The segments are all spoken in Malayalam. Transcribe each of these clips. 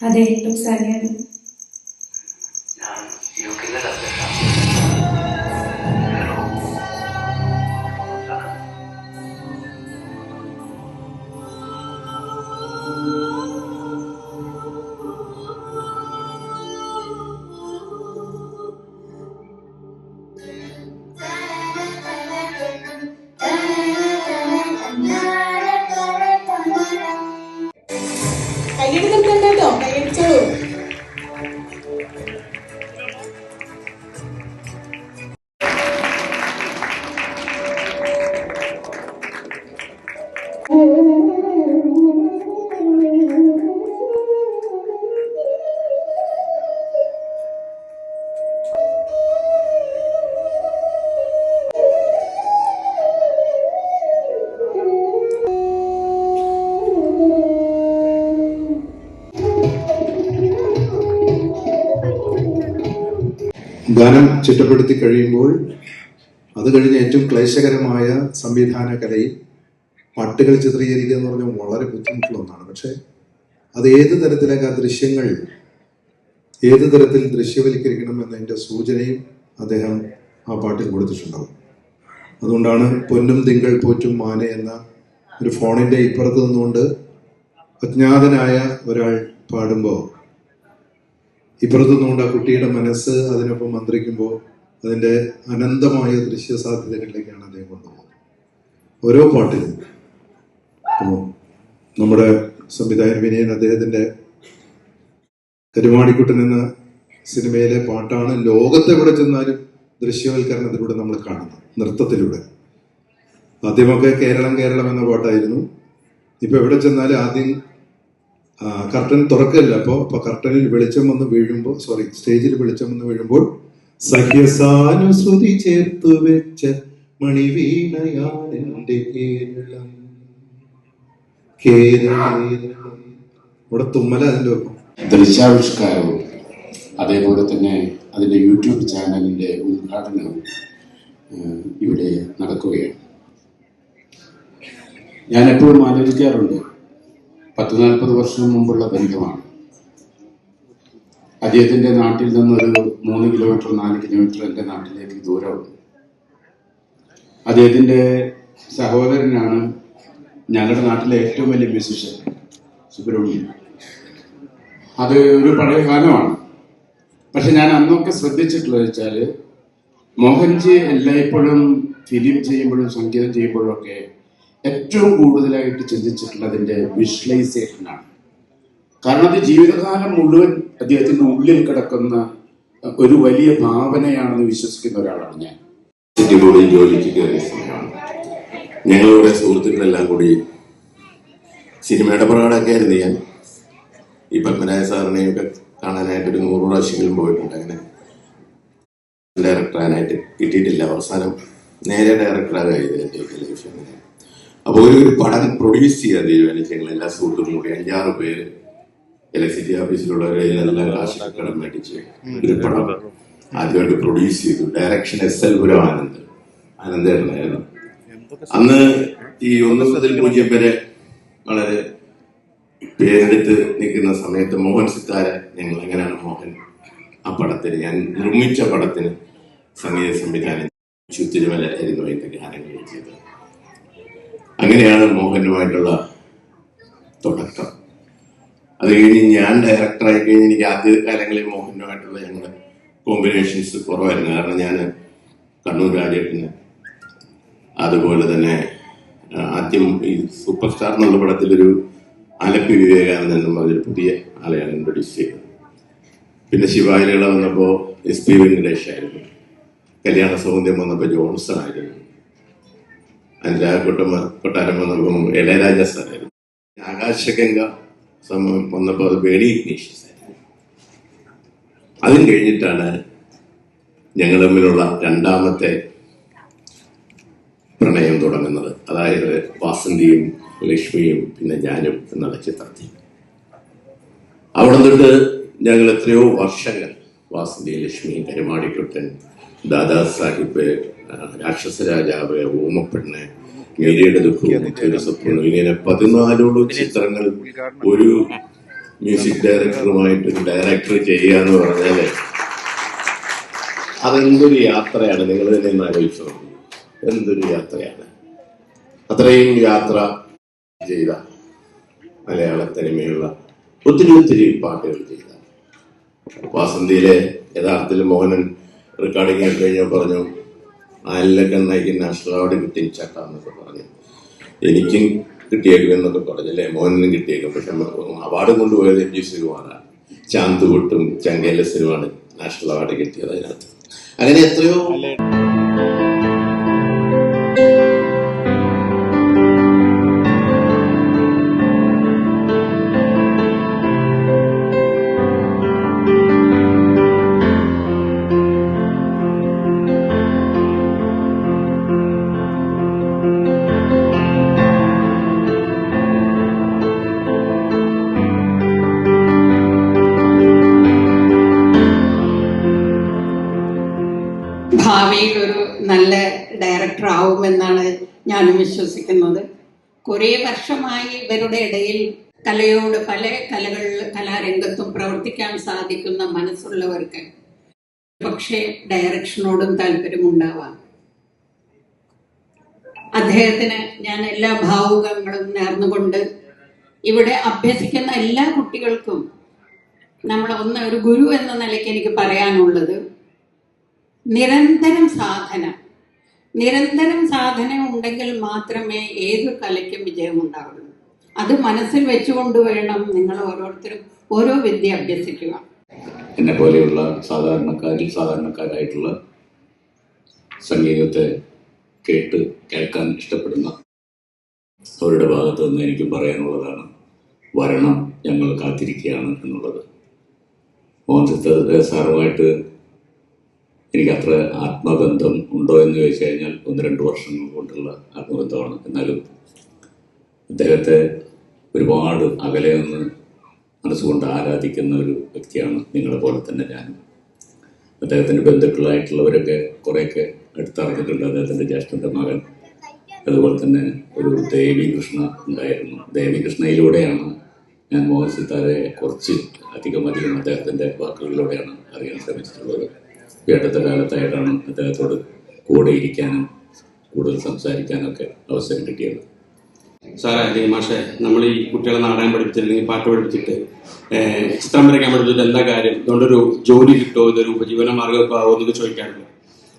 అదే ఒకసారి అది ചിട്ടപ്പെടുത്തി കഴിയുമ്പോൾ അത് കഴിഞ്ഞ് ഏറ്റവും ക്ലേശകരമായ സംവിധാന കലയിൽ പാട്ടുകൾ ചിത്രീകരിക്കുക എന്ന് പറഞ്ഞാൽ വളരെ ബുദ്ധിമുട്ടുള്ള ഒന്നാണ്. പക്ഷേ അത് ഏത് തരത്തിലേക്ക് ആ ദൃശ്യങ്ങൾ ഏത് തരത്തിൽ ദൃശ്യവൽക്കരിക്കണം എന്നതിന്റെ സൂചനയും അദ്ദേഹം ആ പാട്ടിൽ കൊടുത്തിട്ടുണ്ടാവും. അതുകൊണ്ടാണ് പൊന്നും തിങ്കൾ പോറ്റും മാന എന്ന ഒരു ഫോണിന്റെ ഇപ്പുറത്ത് നിന്നുകൊണ്ട് അജ്ഞാതനായ ഒരാൾ പാടുമ്പോൾ ഇപ്പുറത്തു നിന്നുകൊണ്ട് ആ കുട്ടിയുടെ മനസ്സ് അതിനൊപ്പം മന്ത്രിക്കുമ്പോൾ അതിന്റെ അനന്തമായ ദൃശ്യ സാധ്യതകളിലേക്കാണ് അദ്ദേഹം കൊണ്ടുപോകുന്നത്. ഓരോ പാട്ടിലും നമ്മുടെ സംവിധായകൻ വിനയൻ അദ്ദേഹത്തിന്റെ കരുമാടിക്കുട്ടൻ എന്ന സിനിമയിലെ പാട്ടാണ് ലോകത്തെവിടെ ചെന്നാലും ദൃശ്യവൽക്കരണത്തിലൂടെ നമ്മൾ കാണുന്നത് നൃത്തത്തിലൂടെ. ആദ്യമൊക്കെ കേരളം കേരളം എന്ന പാട്ടായിരുന്നു. ഇപ്പൊ എവിടെ ചെന്നാലും ആദ്യം കർട്ടൻ തുറക്കില്ല അപ്പോൾ അപ്പൊ കർട്ടനിൽ വെളിച്ചം വന്ന് വീഴുമ്പോൾ സോറി സ്റ്റേജിൽ വെളിച്ചം വന്ന് വീഴുമ്പോൾ സഹ്യസാനുസൃതി ചേർത്തു വെച്ച മണിവീണയാണെന്റെ കേരളം. ഇവിടെ തുമ്മല അതിന്റെ ഒപ്പം ദൃശ്യാവിഷ്കാരവും അതേപോലെ തന്നെ അതിന്റെ യൂട്യൂബ് ചാനലിന്റെ ഉദ്ഘാടനവും ഇവിടെ നടക്കുകയാണ്. ഞാൻ എപ്പോഴും ആലോചിക്കാറുണ്ട് പത്ത് നാൽപ്പത് വർഷം മുമ്പുള്ള ബന്ധമാണ്. അദ്ദേഹത്തിന്റെ നാട്ടിൽ നിന്നൊരു മൂന്ന് കിലോമീറ്റർ നാല് കിലോമീറ്റർ എന്റെ നാട്ടിലേക്ക് ദൂരമുണ്ട്. അദ്ദേഹത്തിന്റെ സഹോദരനാണ് ഞങ്ങളുടെ നാട്ടിലെ ഏറ്റവും വലിയ മ്യൂസിഷ്യൻ സുബ്രഹ്മണ്യൻ അത് ഒരു പഴയ കാലമാണ്. പക്ഷെ ഞാൻ അന്നൊക്കെ ശ്രദ്ധിച്ചിട്ടുള്ളത് വെച്ചാൽ മോഹൻജി എല്ലായ്പ്പോഴും ഫിലിം ചെയ്യുമ്പോഴും സംഗീതം ചെയ്യുമ്പോഴും ഒക്കെ ഏറ്റവും കൂടുതലായിട്ട് ചിന്തിച്ചിട്ടുള്ളതിന്റെ വിഷ്വലൈസേഷനാണ്. കാരണം അത് ജീവിതകാലം മുഴുവൻ അദ്ദേഹത്തിന്റെ ഉള്ളിൽ കിടക്കുന്ന ഒരു വലിയ ഭാവനയാണെന്ന് വിശ്വസിക്കുന്ന ഒരാളാണ് ഞാൻ. ബോർഡിൽ ജോലിക്ക് കയറിയ സമയമാണ്. ഞങ്ങളുടെ സുഹൃത്തുക്കളെല്ലാം കൂടി സിനിമയുടെ പുറകടൊക്കെ ആയിരുന്നു ഞാൻ. ഈ പത്മനായ സാറിനെയും ഒക്കെ കാണാനായിട്ട് ഒരു നൂറ് പ്രാവശ്യങ്ങളും പോയിട്ടുണ്ട് അങ്ങനെ. ഡയറക്ടറാനായിട്ട് കിട്ടിയിട്ടില്ല. അവസാനം നേരെ ഡയറക്ടറാകായത് എന്റെ ലൈഫ് അങ്ങനെ. അപ്പോൾ ഒരു ഒരു പടം പ്രൊഡ്യൂസ് ചെയ്യാൻ തീരുമാനിച്ചു ഞങ്ങൾ എല്ലാ സുഹൃത്തുക്കളും കൂടി അഞ്ചാറ് പേര് ഇലക്ട്രിസിറ്റി ഓഫീസിലുള്ളവരെല്ലാം കാശൊക്കെ കടം മേടിച്ച് ഒരു പടം ആദ്യമായിട്ട് പ്രൊഡ്യൂസ് ചെയ്തു. Direction S L Puram Anand. ആനന്ദേട്ടനായിരുന്നു. അന്ന് ഈ ഒന്ന് മുതൽ പൂജ്യം വരെ വളരെ പേരെടുത്ത് നിൽക്കുന്ന സമയത്ത് മോഹൻ സിത്താര ഞങ്ങൾ എങ്ങനെയാണ് മോഹൻ? ആ പടത്തിന് ഞാൻ നിർമ്മിച്ച പടത്തിന് സംഗീത സംവിധാനം ചുത്തിരുമല ആയിരുന്നു അതിന്റെ ഗാനങ്ങൾ ചെയ്തത് അങ്ങനെയാണ് മോഹനുമായിട്ടുള്ള തുടക്കം. അത് കഴിഞ്ഞ് ഞാൻ ഡയറക്ടറായി കഴിഞ്ഞ് എനിക്ക് ആദ്യ കാലങ്ങളിൽ മോഹനുമായിട്ടുള്ള ഞങ്ങളുടെ കോമ്പിനേഷൻസ് കുറവായിരുന്നു. കാരണം ഞാൻ കണ്ണൂർ രാജേട്ടിന് അതുപോലെ തന്നെ ആദ്യം ഈ സൂപ്പർ സ്റ്റാർ എന്നുള്ള പടത്തിലൊരു ആലപ്പി വിവേകാനന്ദൻ എന്ന് പറഞ്ഞൊരു പുതിയ ആളെയാണ് ഇൻട്രൊഡ്യൂസ് ചെയ്തത്. പിന്നെ ശിവായിലകള വന്നപ്പോൾ എസ് പി വെങ്കടേഷ് ആയിരുന്നു. കല്യാണ സൗന്ദര്യം വന്നപ്പോൾ ജോൺസൺ ആയിരുന്നു. അനുരാഗ കൊട്ടമ കൊട്ടാരം വന്നപ്പോൾ ഇളയരാജ സാറായിരുന്നു ആകാശഗംഗ സമയം വന്നപ്പോൾ അത് ബേണി ഇഗ്നീഷ്യസ് അതും കഴിഞ്ഞിട്ടാണ് ഞങ്ങൾ തമ്മിലുള്ള രണ്ടാമത്തെ പ്രണയം തുടങ്ങുന്നത്. അതായത് വാസന്തിയും ലക്ഷ്മിയും പിന്നെ ഞാനും എന്നുള്ള ചിത്രത്തിൽ. അവിടെ തൊട്ട് ഞങ്ങൾ എത്രയോ വർഷങ്ങൾ വാസന്തി ലക്ഷ്മി കരുമാടിക്കുട്ടൻ ദാദാ സാഹിബ് രാക്ഷസ രാജാവ് ഓമപ്പെണ്ണ് ഗലിയുടെ ദുഃഖം ഒരു സ്വപ്നവും. ഇങ്ങനെ പതിനാലോളം ചിത്രങ്ങൾ ഒരു മ്യൂസിക് ഡയറക്ടറുമായിട്ട് ഒരു ഡയറക്ടർ ചെയ്യുക എന്ന് പറഞ്ഞാൽ അതെന്തൊരു യാത്രയാണ്? നിങ്ങൾ തന്നെ ഒന്ന് ആലോചിച്ചു എന്തൊരു യാത്രയാണ്? അത്രയും യാത്ര ചെയ്ത മലയാള തനിമയുള്ള ഒത്തിരി ഒത്തിരി പാട്ടുകൾ ചെയ്ത. വാസന്തിയിലെ യഥാർത്ഥത്തിൽ മോഹനൻ റെക്കോർഡിംഗ് ആയിട്ട് കഴിഞ്ഞാൽ പറഞ്ഞു നയിക്കും നാഷണൽ അവാർഡ് കിട്ടി ചേട്ടാന്നൊക്കെ പറഞ്ഞു. എനിക്കും കിട്ടിയേക്കും എന്നൊക്കെ പറഞ്ഞല്ലേ മോഹനും കിട്ടിയേക്കും. പക്ഷെ അവാർഡ് കൊണ്ടുപോയത് എം ജി ശ്രീകുമാറാണ്. ചാന്ത് കൊട്ടും ചങ്കേലസിനുമാണ് നാഷണൽ അവാർഡ് കിട്ടിയത് അതിനകത്ത്. അങ്ങനെ എത്രയോ കുറേ വർഷമായി ഇവരുടെ ഇടയിൽ കലയോട് പല കലകൾ കലാരംഗത്തും പ്രവർത്തിക്കാൻ സാധിക്കുന്ന മനസ്സുള്ളവർക്ക് പക്ഷേ ഡയറക്ഷനോടും താല്പര്യമുണ്ടാവാം. അദ്ദേഹത്തിന് ഞാൻ എല്ലാ ഭാവുകങ്ങളും നേർന്നുകൊണ്ട് ഇവിടെ അഭ്യസിക്കുന്ന എല്ലാ കുട്ടികൾക്കും നമ്മൾ ഒന്ന് ഒരു ഗുരു എന്ന നിലയ്ക്ക് എനിക്ക് പറയാനുള്ളത് നിരന്തരം സാധന നിരന്തരം സാധന ഉണ്ടെങ്കിൽ മാത്രമേ ഏത് കലയ്ക്കും വിജയമുണ്ടാവുള്ളൂ. അത് മനസ്സിൽ വെച്ചുകൊണ്ട് വേണം നിങ്ങൾ ഓരോരുത്തരും ഓരോ വിദ്യ അഭ്യസിക്കുക. എന്നെ പോലെയുള്ള സാധാരണക്കാരിൽ സാധാരണക്കാരായിട്ടുള്ള സംഗീതത്തെ കേട്ട് കേൾക്കാൻ ഇഷ്ടപ്പെടുന്ന അവരുടെ ഭാഗത്ത് നിന്ന് എനിക്ക് പറയാനുള്ളതാണ് വരണം ഞങ്ങൾ കാത്തിരിക്കുകയാണ് എന്നുള്ളത്. മോഹൻ സാറുമായിട്ട് എനിക്ക് അത്ര ആത്മബന്ധം ഉണ്ടോ എന്ന് ചോദിച്ചു കഴിഞ്ഞാൽ ഒന്ന് രണ്ട് വർഷങ്ങൾ കൊണ്ടുള്ള ആത്മബന്ധമാണ്. എന്നാലും അദ്ദേഹത്തെ ഒരുപാട് അകലെ നിന്ന് മനസ്സുകൊണ്ട് ആരാധിക്കുന്ന ഒരു വ്യക്തിയാണ് നിങ്ങളെ പോലെ തന്നെ ഞാൻ അദ്ദേഹത്തിന്റെ ബന്ധുക്കളായിട്ടുള്ളവരൊക്കെ കുറേയൊക്കെ അടുത്തറിഞ്ഞിട്ടുണ്ട്. അദ്ദേഹത്തിന്റെ ജ്യേഷ്ഠന്റെ മകൻ അതുപോലെ തന്നെ ഒരു ദേവി കൃഷ്ണ ഉണ്ടായിരുന്നു. ദേവി കൃഷ്ണയിലൂടെയാണ് ഞാൻ മോഹൻ സിത്താരെ കുറച്ച് അധികം അധികം അദ്ദേഹത്തിന്റെ വാക്കുകളിലൂടെയാണ് അറിയാൻ ശ്രമിച്ചിട്ടുള്ളത്. ഈ കാലത്തായിട്ടാണ് അദ്ദേഹത്തോട് കൂടെ ഇരിക്കാനും കൂടുതൽ സംസാരിക്കാനൊക്കെ അവസരം കിട്ടിയത്. സാറേ അല്ലെങ്കിൽ മാഷെ നമ്മൾ ഈ കുട്ടികളെ നാടകം പഠിപ്പിച്ചിട്ട് അല്ലെങ്കിൽ പാട്ട് പഠിപ്പിച്ചിട്ട് ചിത്രം വരയ്ക്കാൻ പഠിപ്പിച്ചിട്ട് എന്താ കാര്യം? ഇതുകൊണ്ടൊരു ജോലി കിട്ടുമോ? ഇതൊരു ഉപജീവന മാർഗമൊക്കെ ആവുമോ എന്നൊക്കെ ചോദിക്കാറുണ്ട്.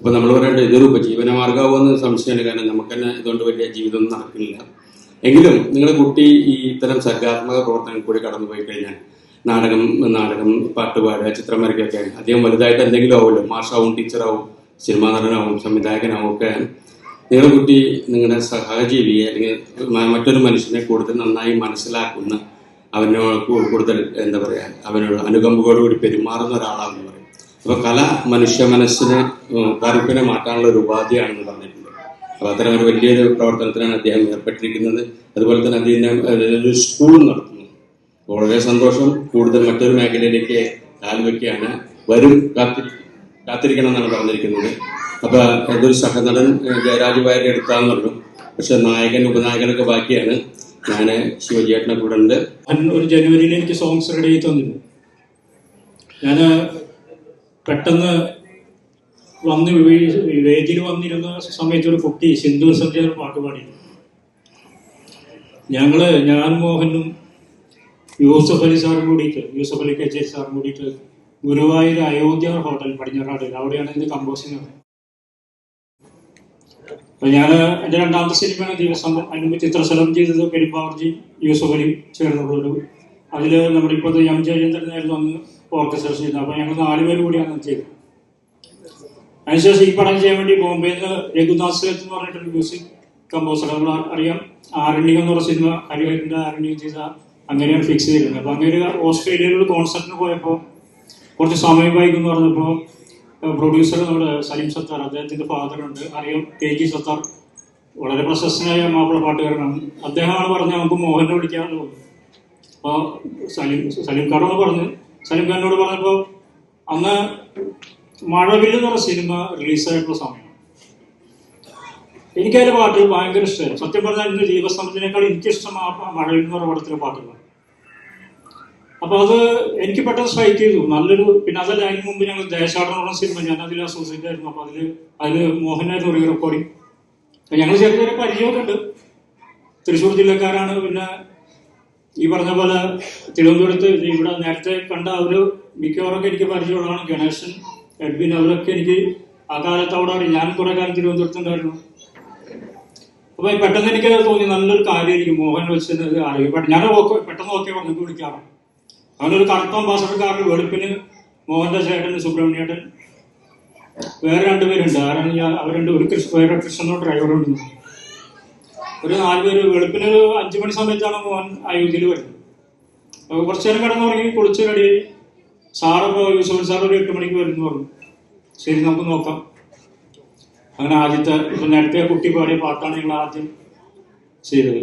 അപ്പൊ നമ്മൾ പറയേണ്ടത് ഇതൊരു ഉപജീവന മാർഗമാവുമെന്ന് സംശയമാണ് കാരണം നമുക്ക് തന്നെ ഇതുകൊണ്ട് വലിയ ജീവിതം നടക്കുന്നില്ല. എങ്കിലും നിങ്ങളുടെ കുട്ടി ഈ ഇത്തരം സർഗാത്മക പ്രവർത്തനം കൂടി കടന്നുപോയി കഴിഞ്ഞാൽ നാടകം നാടകം പാട്ട് പാടുക ചിത്രം വരയ്ക്കൊക്കെ അധികം വലുതായിട്ട് എന്തെങ്കിലും ആവുമല്ലോ മാഷാവും ടീച്ചറാവും സിനിമാ നടനാവും സംവിധായകനാവും ഒക്കെ. നിങ്ങളുടെ കുട്ടി നിങ്ങളുടെ സഹജീവിയെ അല്ലെങ്കിൽ മറ്റൊരു മനുഷ്യനെ കൂടുതൽ നന്നായി മനസ്സിലാക്കുന്ന അവനോട് കൂടുതൽ എന്താ പറയുക അവനോട് അനുകമ്പയോടുകൂടി പെരുമാറുന്ന ഒരാളാണെന്ന് പറയും. അപ്പോൾ കല മനുഷ്യ മനസ്സിനെ കറുപ്പിനെ മാറ്റാനുള്ള ഒരു ഉപാധിയാണെന്ന് പറഞ്ഞിട്ടുണ്ട്. അപ്പൊ അത്തരം ഒരു വലിയൊരു പ്രവർത്തനത്തിനാണ് അദ്ദേഹം ഏർപ്പെട്ടിരിക്കുന്നത്. അതുപോലെ തന്നെ അദ്ദേഹം ഒരു സ്കൂൾ നടത്തുന്നു. വളരെ സന്തോഷം. കൂടുതൽ മറ്റൊരു മേഖലയിലേക്ക് കാൽവെക്കുകയാണ് വരും കാത്തിരി കാത്തിരിക്കണം എന്നാണ് പറഞ്ഞിരിക്കുന്നത്. അപ്പൊ ഒരു സഹനടൻ ജയരാജ് വാര്യർ എടുത്താന്ന് പറഞ്ഞു പക്ഷെ നായകൻ ഉപനായകനൊക്കെ ബാക്കിയാണ്. ഞാൻ ശിവജിയേട്ടനെ കൂടെ ഉണ്ട്. ഒരു ജനുവരിയിൽ എനിക്ക് സോങ്സ് റെഡി ആയി തന്നിരുന്നു. ഞാൻ പെട്ടെന്ന് വന്ന് വേദിയിൽ വന്നിരുന്ന സമയത്ത് ഒരു കുട്ടി സിന്ധു സന്ധ്യ പാട്ട് പാടി ഞങ്ങൾ ഞാൻ മോഹനും യൂസഫ് അലി സാറും കൂടിയിട്ട് യൂസഫ് അലി കച്ചേരി സാറും കൂടിയിട്ട് ഗുരുവായൂർ അയോധ്യ ഹോട്ടൽ പടിഞ്ഞാറാട് അവിടെയാണ് ഇതിന്റെ കമ്പോസിംഗ് നടന്നത്. അപ്പൊ ഞാൻ എന്റെ രണ്ടാമത്തെ സിനിമയാണ് ദിവസം അതിന് ചിത്രശലം ചെയ്തത് പെരുമ്പാവർജി യൂസഫ് അലി ചേർന്നുള്ളൊരു. അതിൽ നമ്മുടെ ഇപ്പോഴത്തെ എം ജയചന്ദ്രനായിരുന്നു അന്ന് ഓർക്കസ്ട്ര ചെയ്തത്. അപ്പൊ ഞങ്ങൾ നാലുപേര് കൂടിയാണ് ചെയ്തത്. അതിനുശേഷം ഈ പടം ചെയ്യാൻ വേണ്ടി ബോംബെയിൽ നിന്ന് രഘുദാസ് എന്ന് പറഞ്ഞിട്ടൊരു മ്യൂസിക് കമ്പോസർ നമ്മൾ അറിയാം. ആരണ്യം എന്ന് പറഞ്ഞ സിനിമ ഹരിഹരന്റെ ആരണ്യം ചെയ്ത അങ്ങനെയാണ് ഫിക്സ് ചെയ്തിരുന്നത്. അപ്പോൾ അങ്ങനെ ഒരു ഓസ്ട്രേലിയയിൽ ഒരു കോൺസെർട്ടിന് പോയപ്പോൾ കുറച്ച് സമയം വൈകും എന്ന് പറഞ്ഞപ്പോൾ പ്രൊഡ്യൂസർ നമ്മുടെ സലീം സത്താർ അദ്ദേഹത്തിന്റെ ഫാദർ ഉണ്ട്. അറിയാം കെ ജി സത്താർ വളരെ പ്രശസ്തനായ മാപ്പിള പാട്ടുകാരനാണ്. അദ്ദേഹമാണ് പറഞ്ഞ നമുക്ക് മോഹനെ വിളിക്കാമല്ലോ അപ്പോൾ സലീം സലീം ഖാനോട് പറഞ്ഞു സലീം ഖാനോട് പറഞ്ഞപ്പോൾ അന്ന് മഴവില്ല് എന്ന് പറഞ്ഞ സിനിമ റിലീസായിട്ടുള്ള സമയം. എനിക്ക് അതിലെ പാട്ടുകൾ ഭയങ്കര ഇഷ്ടമായി സത്യം പറഞ്ഞാൽ എന്റെ ജീവസമത്തിനേക്കാൾ എനിക്കിഷ്ടം ആ മഴയിൽ എന്ന് പറഞ്ഞ പടത്തിലെ പാട്ടുകളാണ് അപ്പൊ അത് എനിക്ക് പെട്ടെന്ന് സ്ട്രൈക്ക് ചെയ്തു. നല്ലൊരു പിന്നെ അതല്ല അതിന് മുമ്പ് ഞങ്ങൾ ദേശാടനം സിനിമ ഞാൻ അതിൽ അസോസിയേറ്റ് ആയിരുന്നു അപ്പൊ അതിൽ അതിൽ മോഹനായിരുന്നു ഒരു റെക്കോർഡിങ് ഞങ്ങൾ ചെറിയ ചെറിയ പരിചയമൊക്കെ ഉണ്ട്. തൃശ്ശൂർ ജില്ലക്കാരാണ്. പിന്നെ ഈ പറഞ്ഞ പോലെ തിരുവനന്തപുരത്ത് ഇവിടെ നേരത്തെ കണ്ട അവർ മിക്കവാറൊക്കെ എനിക്ക് പരിചയമുള്ളതാണ് ഗണേശൻ എഡ്വിൻ അവരൊക്കെ എനിക്ക് ആ കാലത്ത് അവിടെ. ഞാൻ കുറെ കാലം തിരുവനന്തപുരത്തുണ്ടായിരുന്നു അപ്പൊ പെട്ടെന്ന് എനിക്ക് തോന്നി നല്ലൊരു കാര്യമായിരിക്കും മോഹൻ വെച്ചത് അറിയും പെട്ടെന്ന് ഞാൻ പെട്ടെന്ന് ഓക്കെ പറഞ്ഞു വിളിക്കാറ് അവനൊരു കറുത്ത അംബാസഡർക്കാരൻ വെളുപ്പിന് മോഹന്റെ ചേട്ടൻ സുബ്രഹ്മണ്യേട്ടൻ വേറെ രണ്ടുപേരുണ്ട്. ആരാണ് ഞാൻ അവർ രണ്ട് ഒരു കൃഷ്ണ വേറെ കൃഷ്ണനോ ഡ്രൈവറുണ്ട് ഒരു നാലുപേര് വെളുപ്പിന് ഒരു അഞ്ചു മണി സമയത്താണ് മോഹൻ അയോധ്യയിൽ വരുന്നത്. അപ്പൊ കുറച്ചു നേരം കിടന്നുറങ്ങി കുളിച്ച് റെഡി സാറ് യൂസഫൻ യൂസഫ് സാർ ഒരു എട്ട് മണിക്ക് വരുന്നു പറഞ്ഞു. ശരി നമുക്ക് നോക്കാം. അങ്ങനെ ആദ്യത്തെ നേരത്തെ കുട്ടി പാടിയ പാട്ടാണ് ഞങ്ങൾ ആദ്യം ചെയ്തത്.